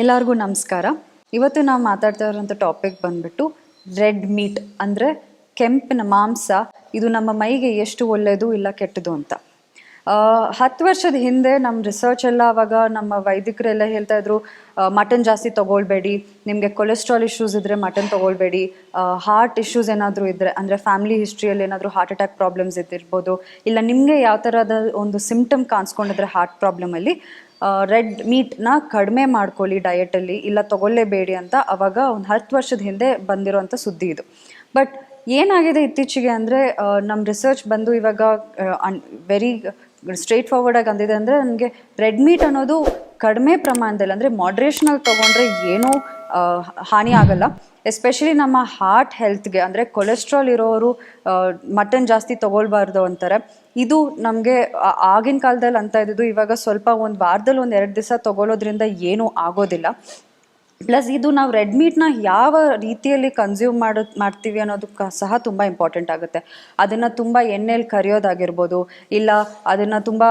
ಎಲ್ಲರಿಗೂ ನಮಸ್ಕಾರ. ಇವತ್ತು ನಾವು ಮಾತಾಡ್ತಾ ಇರೋಂಥ ಟಾಪಿಕ್ ಬಂದ್ಬಿಟ್ಟು ರೆಡ್ ಮೀಟ್ ಅಂದರೆ ಕೆಂಪಿನ ಮಾಂಸ. ಇದು ನಮ್ಮ ಮೈಗೆ ಎಷ್ಟು ಒಳ್ಳೆಯದು ಇಲ್ಲ ಕೆಟ್ಟದು ಅಂತ. ಹತ್ತು ವರ್ಷದ ಹಿಂದೆ ನಮ್ಮ ರಿಸರ್ಚ್ ಎಲ್ಲ ಆವಾಗ ನಮ್ಮ ವೈದಿಕರೆಲ್ಲ ಹೇಳ್ತಾ ಇದ್ರು ಮಟನ್ ಜಾಸ್ತಿ ತೊಗೊಳ್ಬೇಡಿ, ನಿಮಗೆ ಕೊಲೆಸ್ಟ್ರಾಲ್ ಇಶ್ಯೂಸ್ ಇದ್ದರೆ ಮಟನ್ ತೊಗೊಳ್ಬೇಡಿ ಹಾರ್ಟ್ ಇಶ್ಯೂಸ್ ಏನಾದರೂ ಇದ್ದರೆ ಅಂದರೆ ಫ್ಯಾಮಿಲಿ ಹಿಸ್ಟ್ರಿಯಲ್ಲಿ ಏನಾದರೂ ಹಾರ್ಟ್ ಅಟ್ಯಾಕ್ ಪ್ರಾಬ್ಲಮ್ಸ್ ಇದ್ದಿರ್ಬೋದು, ಇಲ್ಲ ನಿಮಗೆ ಯಾವ ಥರದ ಒಂದು ಸಿಮ್ಟಮ್ ಕಾಣಿಸ್ಕೊಂಡಿದ್ರೆ ಹಾರ್ಟ್ ಪ್ರಾಬ್ಲಮಲ್ಲಿ ರೆಡ್ ಮೀಟ್ನ ಕಡಿಮೆ ಮಾಡ್ಕೊಳ್ಳಿ ಡಯಟಲ್ಲಿ ಇಲ್ಲ ತೊಗೊಳ್ಳೇಬೇಡಿ ಅಂತ ಅವಾಗ ಒಂದು ಹತ್ತು ವರ್ಷದ ಹಿಂದೆ ಬಂದಿರೋಂಥ ಸುದ್ದಿ ಇದು. ಬಟ್ ಏನಾಗಿದೆ ಇತ್ತೀಚೆಗೆ ಅಂದರೆ ನಮ್ಮ ರಿಸರ್ಚ್ ಬಂದು ಇವಾಗ ವೆರಿ ಸ್ಟ್ರೇಟ್ ಫಾರ್ವರ್ಡಾಗಿ ಅಂದಿದೆ ಅಂದರೆ ನನಗೆ ರೆಡ್ ಮೀಟ್ ಅನ್ನೋದು ಕಡಿಮೆ ಪ್ರಮಾಣದಲ್ಲಿ, ಅಂದರೆ ಮಾಡ್ರೇಷನಲ್ಲಿ ತೊಗೊಂಡ್ರೆ ಏನೋ ಹಾನಿ ಆಗಲ್ಲ. ಎಸ್ಪೆಷಲಿ ನಮ್ಮ ಹಾರ್ಟ್ ಹೆಲ್ತ್ಗೆ ಅಂದರೆ ಕೊಲೆಸ್ಟ್ರಾಲ್ ಇರೋರು ಮಟನ್ ಜಾಸ್ತಿ ತೊಗೊಳ್ಬಾರ್ದು ಅಂತಾರೆ. ಇದು ನಮಗೆ ಆಗಿನ ಕಾಲದಲ್ಲಿ ಅಂತ ಇದ್ದಿದ್ದು ಇವಾಗ ಸ್ವಲ್ಪ ಒಂದು ವಾರದಲ್ಲಿ ಒಂದು ಎರಡು ದಿವಸ ತೊಗೊಳೋದ್ರಿಂದ ಏನೂ ಆಗೋದಿಲ್ಲ. ಪ್ಲಸ್ ಇದು ನಾವು ರೆಡ್ ಮೀಟ್ನ ಯಾವ ರೀತಿಯಲ್ಲಿ ಕನ್ಸ್ಯೂಮ್ ಮಾಡೋ, ಮಾಡ್ತೀವಿ ಅನ್ನೋದಕ್ಕೆ ಸಹ ತುಂಬ ಇಂಪಾರ್ಟೆಂಟ್ ಆಗುತ್ತೆ. ಅದನ್ನು ತುಂಬ ಎಣ್ಣೆಲಿ ಕರಿಯೋದಾಗಿರ್ಬೋದು, ಇಲ್ಲ ಅದನ್ನು ತುಂಬ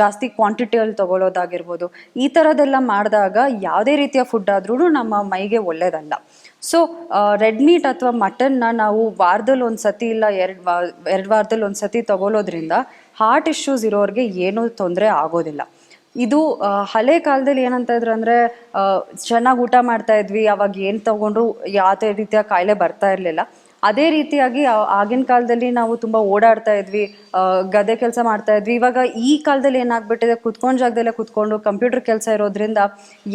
ಜಾಸ್ತಿ ಕ್ವಾಂಟಿಟಿಯಲ್ಲಿ ತೊಗೊಳೋದಾಗಿರ್ಬೋದು, ಈ ಥರದ್ದೆಲ್ಲ ಮಾಡಿದಾಗ ಯಾವುದೇ ರೀತಿಯ ಫುಡ್ ಆದ್ರೂ ನಮ್ಮ ಮೈಗೆ ಒಳ್ಳೆಯದಲ್ಲ ಸೊ ರೆಡ್ ಮೀಟ್ ಅಥವಾ ಮಟನ್ನ ನಾವು ವಾರದಲ್ಲಿ ಒಂದು ಸತಿ ಇಲ್ಲ ಎರಡು ಎರಡು ವಾರದಲ್ಲಿ ಒಂದು ಸತಿ ತೊಗೊಳೋದ್ರಿಂದ ಹಾರ್ಟ್ ಇಶ್ಯೂಸ್ ಇರೋರಿಗೆ ಏನೂ ತೊಂದರೆ ಆಗೋದಿಲ್ಲ. ಇದು ಹಳೆ ಕಾಲದಲ್ಲಿ ಏನಂತ ಇದ್ರು ಅಂದರೆ ಚೆನ್ನಾಗಿ ಊಟ ಮಾಡ್ತಾ ಇದ್ವಿ, ಅವಾಗ ಏನು ತಗೊಂಡ್ರು, ಯಾವುದೇ ರೀತಿಯ ಕಾಯಿಲೆ ಬರ್ತಾ ಇರಲಿಲ್ಲ. ಅದೇ ರೀತಿಯಾಗಿ ಆಗಿನ ಕಾಲದಲ್ಲಿ ನಾವು ತುಂಬ ಓಡಾಡ್ತಾ ಇದ್ವಿ ಗದೆ ಕೆಲಸ ಮಾಡ್ತಾ ಇದ್ವಿ. ಇವಾಗ ಈ ಕಾಲದಲ್ಲಿ ಏನಾಗ್ಬಿಟ್ಟಿದೆ, ಕುತ್ಕೊಂಡ ಜಾಗದಲ್ಲೇ ಕುತ್ಕೊಂಡು ಕಂಪ್ಯೂಟರ್ ಕೆಲಸ ಇರೋದ್ರಿಂದ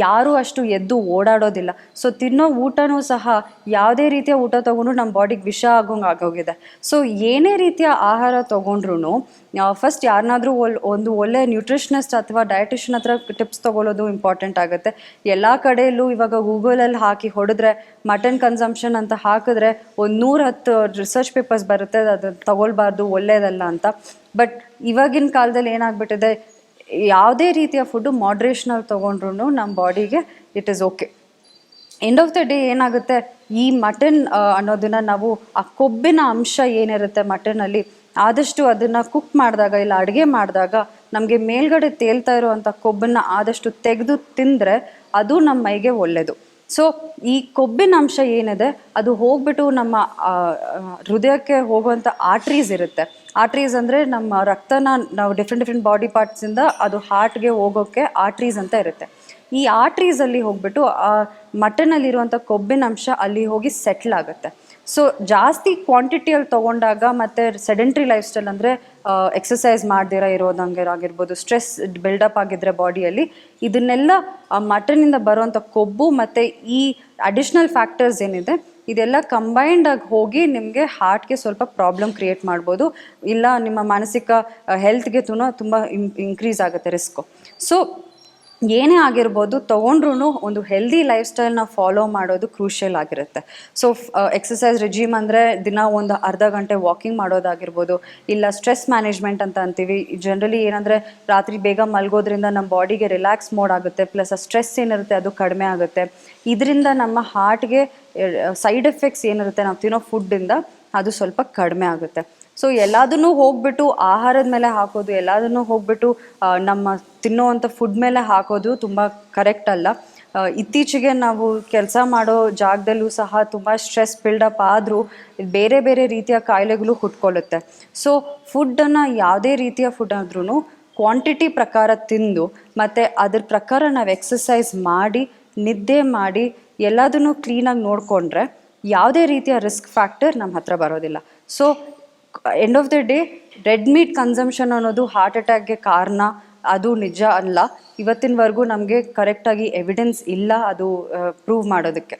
ಯಾರೂ ಅಷ್ಟು ಎದ್ದು ಓಡಾಡೋದಿಲ್ಲ. ಸೊ ತಿನ್ನೋ ಊಟನೂ ಸಹ ಯಾವುದೇ ರೀತಿಯ ಊಟ ತೊಗೊಂಡು ನಮ್ಮ ಬಾಡಿಗೆ ವಿಷ ಆಗೋಂಗೆ ಆಗೋಗಿದೆ. ಸೊ ಏನೇ ರೀತಿಯ ಆಹಾರ ತೊಗೊಂಡ್ರು ಫಸ್ಟ್ ಯಾರನ್ನಾದ್ರೂ ಒಂದು ಒಳ್ಳೆ ನ್ಯೂಟ್ರಿಷನಿಸ್ಟ್ ಅಥವಾ ಡಯಟಿಷನ್ ಹತ್ರ ಟಿಪ್ಸ್ ತೊಗೊಳ್ಳೋದು ಇಂಪಾರ್ಟೆಂಟ್ ಆಗುತ್ತೆ. ಎಲ್ಲ ಕಡೆಯಲ್ಲೂ ಇವಾಗ ಗೂಗಲಲ್ಲಿ ಹಾಕಿ ಹೊಡೆದ್ರೆ ಮಟನ್ ಕನ್ಸಂಪ್ಷನ್ ಅಂತ ಹಾಕಿದ್ರೆ ಒಂದು ಹತ್ತು ರಿಸರ್ಚ್ ಪೇಪರ್ಸ್ ಬರುತ್ತೆ, ಅದು ತಗೊಳ್ಬಾರ್ದು, ಒಳ್ಳೇದಲ್ಲ ಅಂತ. ಬಟ್ ಇವಾಗಿನ ಕಾಲದಲ್ಲಿ ಏನಾಗ್ಬಿಟ್ಟಿದೆ, ಯಾವುದೇ ರೀತಿಯ ಫುಡ್ಡು ಮಾಡ್ರೇಷನಲ್ಲಿ ತೊಗೊಂಡ್ರು ನಮ್ಮ ಬಾಡಿಗೆ it is okay end of the day ಏನಾಗುತ್ತೆ, ಈ ಮಟನ್ ಅನ್ನೋದನ್ನ ನಾವು ಆ ಕೊಬ್ಬಿನ ಅಂಶ ಏನಿರುತ್ತೆ ಮಟನಲ್ಲಿ ಆದಷ್ಟು ಅದನ್ನು ಕುಕ್ ಮಾಡಿದಾಗ ಇಲ್ಲ ಅಡುಗೆ ಮಾಡಿದಾಗ ನಮಗೆ ಮೇಲ್ಗಡೆ ತೇಲ್ತಾ ಇರುವಂಥ ಕೊಬ್ಬನ್ನು ಆದಷ್ಟು ತೆಗೆದು ತಿಂದರೆ ಅದು ನಮ್ಮ ಮೈಗೆ ಒಳ್ಳೆಯದು ಸೊ ಈ ಕೊಬ್ಬಿನ ಅಂಶ ಏನಿದೆ, ಅದು ಹೋಗ್ಬಿಟ್ಟು ನಮ್ಮ ಹೃದಯಕ್ಕೆ ಹೋಗುವಂಥ ಆರ್ಟ್ರೀಸ್ ಇರುತ್ತೆ. ಆರ್ಟ್ರೀಸ್ ಅಂದರೆ ನಮ್ಮ ರಕ್ತನ ನಾವು ಡಿಫ್ರೆಂಟ್ ಡಿಫ್ರೆಂಟ್ ಬಾಡಿ ಪಾರ್ಟ್ಸಿಂದ ಅದು ಹಾರ್ಟ್ಗೆ ಹೋಗೋಕ್ಕೆ ಆರ್ಟ್ರೀಸ್ ಅಂತ ಇರುತ್ತೆ. ಈ ಆರ್ಟ್ರೀಸಲ್ಲಿ ಹೋಗ್ಬಿಟ್ಟು, ಆ ಮಟನಲ್ಲಿರುವಂಥ ಕೊಬ್ಬಿನ ಅಂಶ ಅಲ್ಲಿ ಹೋಗಿ ಸೆಟ್ಲ್ ಆಗುತ್ತೆ. ಸೊ ಜಾಸ್ತಿ ಕ್ವಾಂಟಿಟಿಯಲ್ಲಿ ತೊಗೊಂಡಾಗ ಮತ್ತು ಸೆಡೆಂಟ್ರಿ ಲೈಫ್ ಸ್ಟೈಲ್ ಅಂದರೆ ಎಕ್ಸಸೈಸ್ ಮಾಡ್ದಿರ ಇರೋದಂಗೆ ಆಗಿರ್ಬೋದು ಸ್ಟ್ರೆಸ್ ಬಿಲ್ಡಪ್ ಆಗಿದ್ರೆ ಬಾಡಿಯಲ್ಲಿ ಇದನ್ನೆಲ್ಲ ಮಟನಿಂದ ಬರುವಂಥ ಕೊಬ್ಬು ಮತ್ತು ಈ ಅಡಿಷ್ನಲ್ ಫ್ಯಾಕ್ಟರ್ಸ್ ಏನಿದೆ, ಇದೆಲ್ಲ ಕಂಬೈನ್ಡ್ ಆಗಿ ಹೋಗಿ ನಿಮಗೆ ಹಾರ್ಟ್ಗೆ ಸ್ವಲ್ಪ ಪ್ರಾಬ್ಲಮ್ ಕ್ರಿಯೇಟ್ ಮಾಡ್ಬೋದು. ಇಲ್ಲ, ನಿಮ್ಮ ಮಾನಸಿಕ ಹೆಲ್ತ್ಗೆ ತುಂಬ ತುಂಬ ಇನ್ಕ್ರೀಸ್ ಆಗುತ್ತೆ ರಿಸ್ಕು ಸೊ ಏನೇ ಆಗಿರ್ಬೋದು ತೊಗೊಂಡ್ರು ಒಂದು ಹೆಲ್ದಿ ಲೈಫ್ ಸ್ಟೈಲ್ನ ಫಾಲೋ ಮಾಡೋದು ಕ್ರೂಷಿಯಲ್ ಆಗಿರುತ್ತೆ. ಸೊ ಎಕ್ಸಸೈಸ್ ರೆಜಿಮ್ ಅಂದರೆ ದಿನ ಒಂದು ಅರ್ಧ ಗಂಟೆ ವಾಕಿಂಗ್ ಮಾಡೋದಾಗಿರ್ಬೋದು, ಇಲ್ಲ ಸ್ಟ್ರೆಸ್ ಮ್ಯಾನೇಜ್ಮೆಂಟ್ ಅಂತ ಅಂತೀವಿ. ಜನರಲಿ ಏನಂದರೆ ರಾತ್ರಿ ಬೇಗ ಮಲಗೋದ್ರಿಂದ ನಮ್ಮ ಬಾಡಿಗೆ ರಿಲ್ಯಾಕ್ಸ್ ಮೋಡ್ ಆಗುತ್ತೆ ಪ್ಲಸ್ ಆ ಸ್ಟ್ರೆಸ್ ಏನಿರುತ್ತೆ ಅದು ಕಡಿಮೆ ಆಗುತ್ತೆ. ಇದರಿಂದ ನಮ್ಮ ಹಾರ್ಟ್ಗೆ ಸೈಡ್ ಎಫೆಕ್ಟ್ಸ್ ಏನಿರುತ್ತೆ, ನಾವು ತಿನ್ನೋ ಫುಡ್ಡಿಂದ ಅದು ಸ್ವಲ್ಪ ಕಡಿಮೆ ಆಗುತ್ತೆ. ಸೊ ಎಲ್ಲದನ್ನು ಹೋಗ್ಬಿಟ್ಟು ಆಹಾರದ ಮೇಲೆ ಹಾಕೋದು, ಎಲ್ಲದನ್ನು ಹೋಗ್ಬಿಟ್ಟು ನಮ್ಮ ತಿನ್ನೋವಂಥ ಫುಡ್ ಮೇಲೆ ಹಾಕೋದು ತುಂಬ ಕರೆಕ್ಟ್ ಅಲ್ಲ. ಇತ್ತೀಚೆಗೆ ನಾವು ಕೆಲಸ ಮಾಡೋ ಜಾಗದಲ್ಲೂ ಸಹ ತುಂಬ ಸ್ಟ್ರೆಸ್ ಬಿಲ್ಡಪ್ ಆದರೂ ಬೇರೆ ಬೇರೆ ರೀತಿಯ ಕಾಯಿಲೆಗಳು ಹುಟ್ಕೊಳ್ಳುತ್ತೆ. ಸೊ ಫುಡ್ಡನ್ನು ಯಾವುದೇ ರೀತಿಯ ಫುಡ್ ಆದ್ರೂ ಕ್ವಾಂಟಿಟಿ ಪ್ರಕಾರ ತಿಂದು, ಮತ್ತು ಅದ್ರ ಪ್ರಕಾರ ನಾವು ಎಕ್ಸಸೈಸ್ ಮಾಡಿ, ನಿದ್ದೆ ಮಾಡಿ ಎಲ್ಲದನ್ನೂ ಕ್ಲೀನಾಗಿ ನೋಡಿಕೊಂಡ್ರೆ ಯಾವುದೇ ರೀತಿಯ ರಿಸ್ಕ್ ಫ್ಯಾಕ್ಟರ್ ನಮ್ಮ ಹತ್ರ ಬರೋದಿಲ್ಲ. So end of the day red meat consumption ಅನ್ನೋದು ಹಾರ್ಟ್ ಅಟ್ಯಾಕ್ಗೆ ಕಾರಣ ಅದು ನಿಜ ಅಲ್ಲ. ಇವತ್ತಿನವರೆಗೂ ನಮಗೆ ಕರೆಕ್ಟಾಗಿ ಎವಿಡೆನ್ಸ್ ಇಲ್ಲ ಅದು ಪ್ರೂವ್ ಮಾಡೋದಕ್ಕೆ.